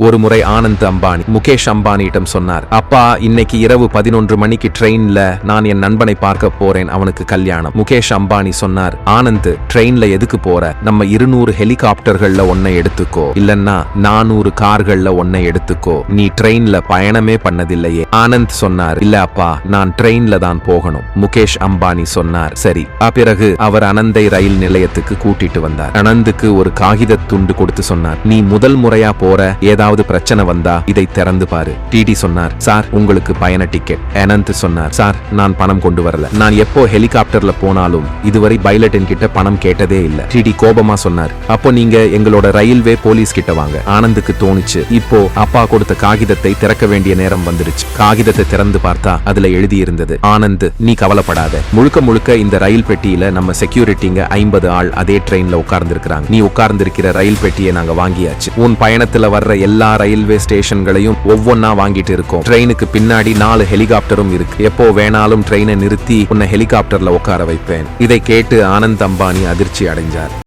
ஒருமுறை ஆனந்த் அம்பானி முகேஷ் அம்பானியிடம் சொன்னார் அப்பா இன்னைக்கு இரவு பதினொன்று மணிக்கு ட்ரெயின்ல நான் என் நண்பனை பார்க்க போறேன் அவனுக்கு கல்யாணம். முகேஷ் அம்பானி சொன்னார் ஆனந்த் ட்ரெயின்ல எதுக்கு போற? நம்ம இருநூறு ஹெலிகாப்டர்கள்ல ஒன்னை எடுத்துக்கோ. இல்லன்னா நானூறு கார்கள்ல ஒன்னை எடுத்துக்கோ. நீ ட்ரெயின்ல பயணமே பண்ணதில்லையே. ஆனந்த் சொன்னார் இல்ல அப்பா நான் ட்ரெயின்ல தான் போகணும். முகேஷ் அம்பானி சொன்னார் சரி. பிறகு அவர் அனந்தை ரயில் நிலையத்துக்கு கூட்டிட்டு வந்தார். அனந்துக்கு ஒரு காகித துண்டு கொடுத்து சொன்னார் நீ முதல் முறையா போற? ஏதாவது பிரச்சனை வந்தா இதை திறந்து பாரு. டிடி சொன்னார் சார் உங்களுக்கு பயண டிக்கெட் அனந்த் சொன்னார் சார் நான் பணம் கொண்டு வரல. நான் எப்போ ஹெலிகாப்டர்ல போனாலும் இதுவரை பைலட் என்கிட்ட பணம் கேட்டதே இல்ல. டிடி கோபமா சொன்னார் அப்போ நீங்க எங்களோட ரயில்வே போலீஸ் கிட்ட வாங்க. ஆனந்துக்கு தோணுச்சு இப்போ அப்பா கொடுத்த காகிதத்தை திறக்க வேண்டிய நேரம் வந்துருச்சு காகிதத்தை திறந்து பார்த்தா அதுல எழுதி இருந்தது ஆனந்த் நீ கவலைப்படாத. முழுக்க முழுக்க இந்த ரயில் பெட்டியில நம்ம செக்யூரிட்டிங்க ஐம்பது ஆள் அதே ட்ரெயின்ல உட்கார்ந்து நீ உட்கார்ந்து இருக்கிற ரயில் பெட்டியை நாங்க வாங்கியாச்சு. உன் பயணத்துல வர்ற எல்லா எல்லா ரயில்வே ஸ்டேஷன்களையும் ஒவ்வொன்னா வாங்கிட்டு இருக்கோம். ட்ரெயினுக்கு பின்னாடி நாலு ஹெலிகாப்டரும் இருக்கு. எப்போ வேணாலும் ட்ரெயினை நிறுத்தி உன்னை ஹெலிகாப்டர்ல உட்கார வைப்பேன். இதை கேட்டு ஆனந்த் அம்பானி அதிர்ச்சி அடைஞ்சார்.